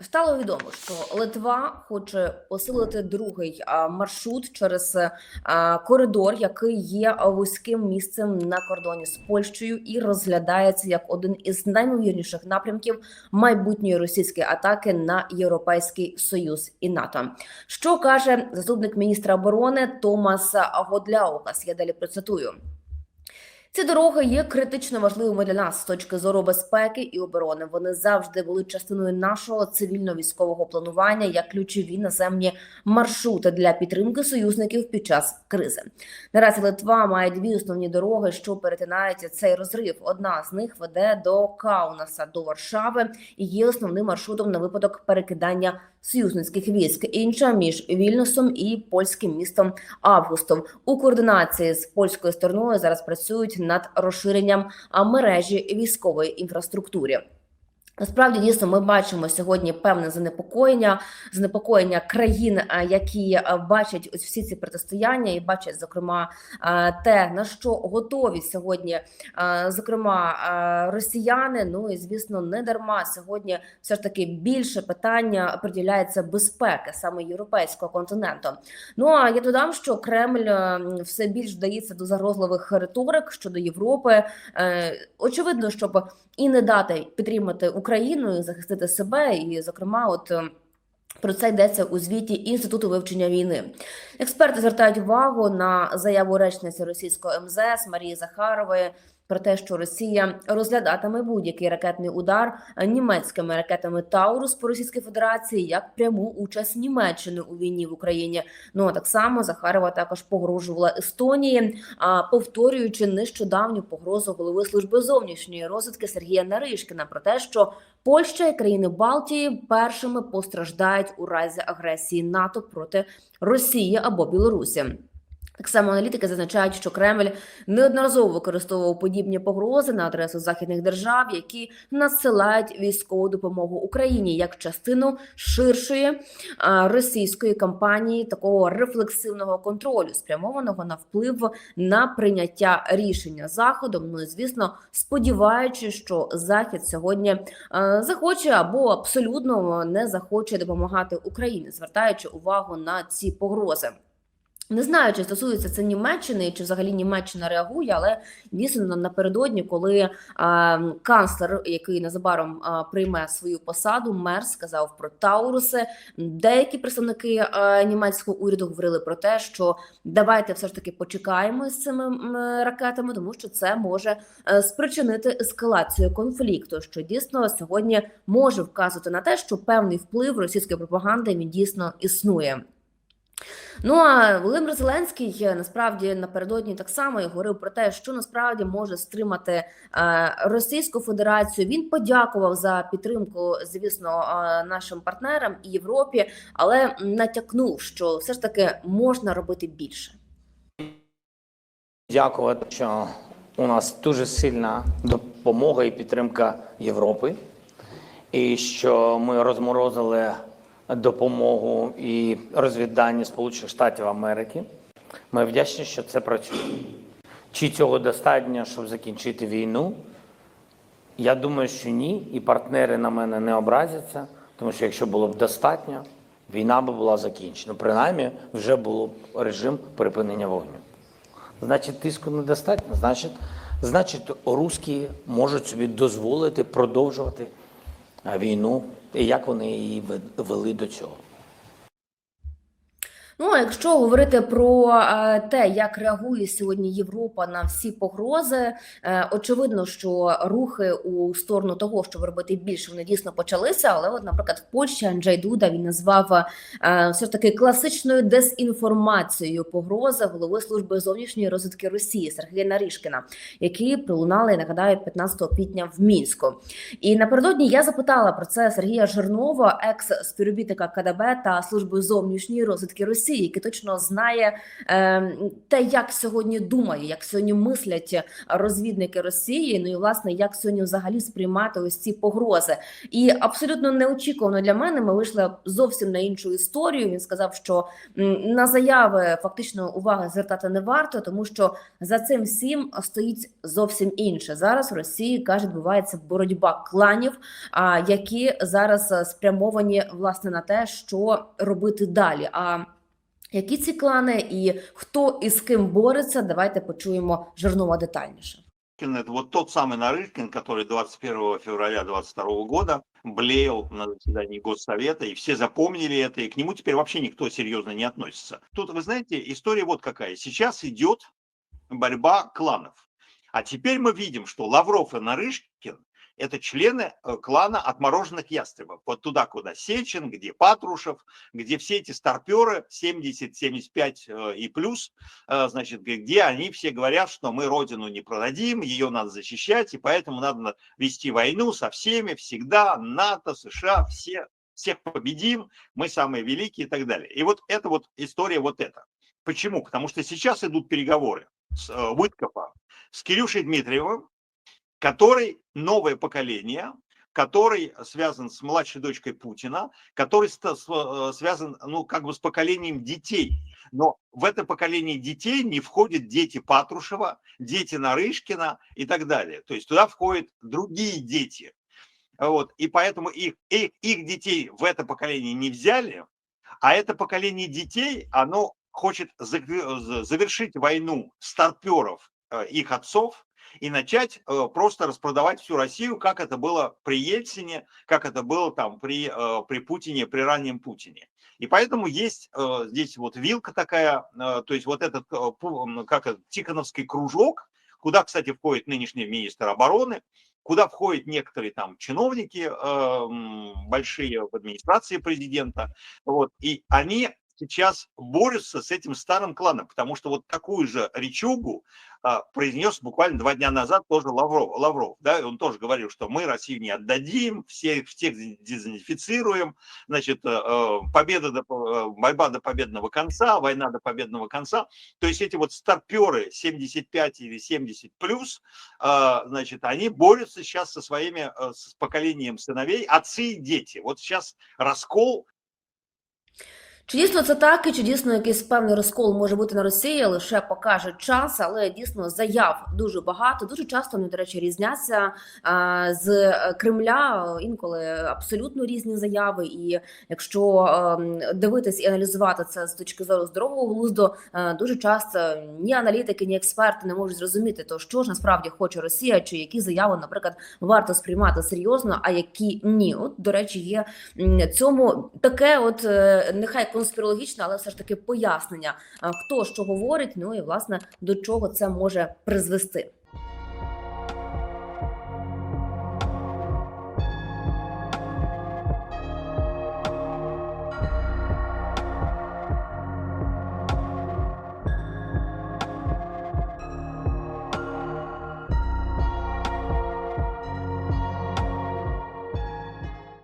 Стало відомо, що Литва хоче посилити другий маршрут через коридор, який є вузьким місцем на кордоні з Польщею, і розглядається як один із наймовірніших напрямків майбутньої російської атаки на Європейський Союз і НАТО. Що каже заступник міністра оборони Томас Годляукас? Я далі процитую. Ці дороги є критично важливими для нас з точки зору безпеки і оборони. Вони завжди були частиною нашого цивільно-військового планування як ключові наземні маршрути для підтримки союзників під час кризи. Наразі Литва має дві основні дороги, що перетинають цей розрив. Одна з них веде до Каунаса до Варшави і є основним маршрутом на випадок перекидання союзницьких військ. Інша між Вільнюсом і польським містом Августом. У координації з польською стороною зараз працюють над розширенням мережі військової інфраструктури. Насправді дійсно ми бачимо сьогодні певне занепокоєння, занепокоєння країн, які бачать ось всі ці протистояння, і бачать зокрема те на що готові сьогодні, зокрема росіяни. Ну і звісно, не дарма сьогодні все ж таки більше питання приділяється безпеки саме європейського континенту. Ну а я додам, що Кремль е, все більш вдається до загрозливих риторик щодо Європи. Е, Очевидно, щоб і не дати підтримати Україну, і захистити себе, і зокрема, от. е, Про це йдеться у звіті інституту вивчення війни. Експерти звертають увагу на заяву речниці російського МЗС Марії Захарової про те, що Росія розглядатиме будь-який ракетний удар німецькими ракетами Таурус по Російській Федерації як пряму участь Німеччини у війні в Україні. Ну а так само Захарова також погрожувала Естонії, а повторюючи нещодавню погрозу голови служби зовнішньої розвідки Сергія Наришкіна про те, що Польща і країни Балтії першими постраждають у разі агресії НАТО проти Росії або Білорусі. Так само аналітики зазначають, що Кремль неодноразово використовував подібні погрози на адресу західних держав, які надсилають військову допомогу Україні як частину ширшої а, російської кампанії такого рефлексивного контролю, спрямованого на вплив на прийняття рішення заходом. Ну і звісно, сподіваючись, що захід сьогодні а, захоче або абсолютно не захоче допомагати Україні, звертаючи увагу на ці погрози. Не знаю, чи стосується це Німеччини, чи взагалі Німеччина реагує, але дійсно на- напередодні, коли а, канцлер, який незабаром а, прийме свою посаду, мер сказав про Тауруси. Деякі представники а, німецького уряду говорили про те, що давайте все ж таки почекаємо з цими м, ракетами, тому що це може е, спричинити ескалацію конфлікту, що дійсно сьогодні може вказувати на те, що певний вплив російської пропаганди він дійсно існує. Ну а Володимир Зеленський е, насправді напередодні так само і говорив про те, що насправді може стримати е, Російську Федерацію. Він подякував за підтримку, звісно, е, нашим партнерам і Європі, але натякнув, що все ж таки можна робити більше. Дякувати, що у нас дуже сильна допомога і підтримка Європи, і що ми розморозили допомогу і розвідання Сполучених Штатів Америки. Ми вдячні, що це працює. Чи цього достатньо, щоб закінчити війну? Я думаю, що ні, і партнери на мене не образяться, тому що якщо було б достатньо, війна би була закінчена. Принаймні, вже було б режим припинення вогню. Значить, тиску недостатньо. Значить, значить, русські можуть собі дозволити продовжувати війну, і як вони її ве- вели до цього. Ну, а якщо говорити про е, те, як реагує сьогодні Європа на всі погрози, е, очевидно, що рухи у сторону того, щоб робити більше, вони дійсно почалися. Але, от, наприклад, в Польщі Анджей Дуда він назвав е, все ж таки класичною дезінформацією погрози голови служби зовнішньої розвідки Росії Сергія Нарішкіна, які пролунали, нагадаю, 15 квітня в мінську. І напередодні я запитала про це Сергія Жирнова, екс співробітника КДБ та служби зовнішньої розвідки Росії. Росії, який точно знає е, те, як сьогодні думає, як сьогодні мислять розвідники Росії. Ну і власне як сьогодні взагалі сприймати ось ці погрози. І абсолютно неочікувано для мене. Ми вийшли зовсім на іншу історію. Він сказав, що на заяви фактично уваги звертати не варто, тому що за цим всім стоїть зовсім інше. Зараз в Росії каже, відбувається боротьба кланів, а які зараз спрямовані власне на те, що робити далі. А які ці клани і хто із ким бореться, давайте почуємо Жирнова детальніше. Нарышкин это вот тот самый Нарышкин, который 21 февраля 22 года блеял на заседании Госсовета, и все запомнили это, и к нему теперь вообще никто серьезно не относится. Тут, вы знаете, история вот какая. Сейчас идет борьба кланов. А теперь мы видим, что Лавров и Нарышкин – это члены э, клана отмороженных ястребов. Вот туда, куда Сечин, где Патрушев, где все эти старперы 70, 75 э, и плюс, э, значит, где они все говорят, что мы родину не продадим, ее надо защищать, и поэтому надо вести войну со всеми, всегда, НАТО, США, все, всех победим, мы самые великие и так далее. И вот это вот история вот эта. Почему? Потому что сейчас идут переговоры с Выткопа, с Кирюшей Дмитриевым, который новое поколение, который связан с младшей дочкой Путина, который э, связан, ну, как бы с поколением детей. Но в это поколение детей не входят дети Патрушева, дети Нарышкина и так далее. То есть туда входят другие дети. Вот. И поэтому их, их, их детей в это поколение не взяли, а это поколение детей, оно хочет за- завершить войну старперов э, их отцов и начать э, просто распродавать всю Россию, как это было при Ельцине, как это было там при, э, при Путине, при раннем Путине. И поэтому есть э, здесь вот вилка такая, то есть вот этот, как это, Тихоновский кружок, куда, кстати, входит нынешний министр обороны, куда входят некоторые там чиновники э, большие в администрации президента, вот, и они сейчас борются с этим старым кланом, потому что вот такую же речугу а, произнес буквально два дня назад тоже Лавров, Лавров, да, он тоже говорил, что мы Россию не отдадим, все, всех дезинфицируем, значит, э, э, победа до, э, борьба до победного конца, война до победного конца, то есть эти вот старперы 75 или 70 плюс, а, значит, они борются сейчас со своими, с поколением сыновей, отцы и дети. Вот сейчас раскол Чи дійсно це так, і чи дійсно якийсь певний розкол може бути на Росії, лише покаже час, але дійсно заяв дуже багато. Дуже часто вони, до речі, різняться з е, Кремля. Інколи абсолютно різні заяви. І якщо ем, дивитись і аналізувати це з точки зору здорового глузду, е, дуже часто ні аналітики, ні експерти не можуть зрозуміти, то що ж насправді хоче Росія, чи які заяви, наприклад, варто сприймати серйозно, а які ні. От до речі, є цьому таке, от е, нехай конспірологічне, але все ж таки пояснення, хто що говорить, ну і власне до чого це може призвести.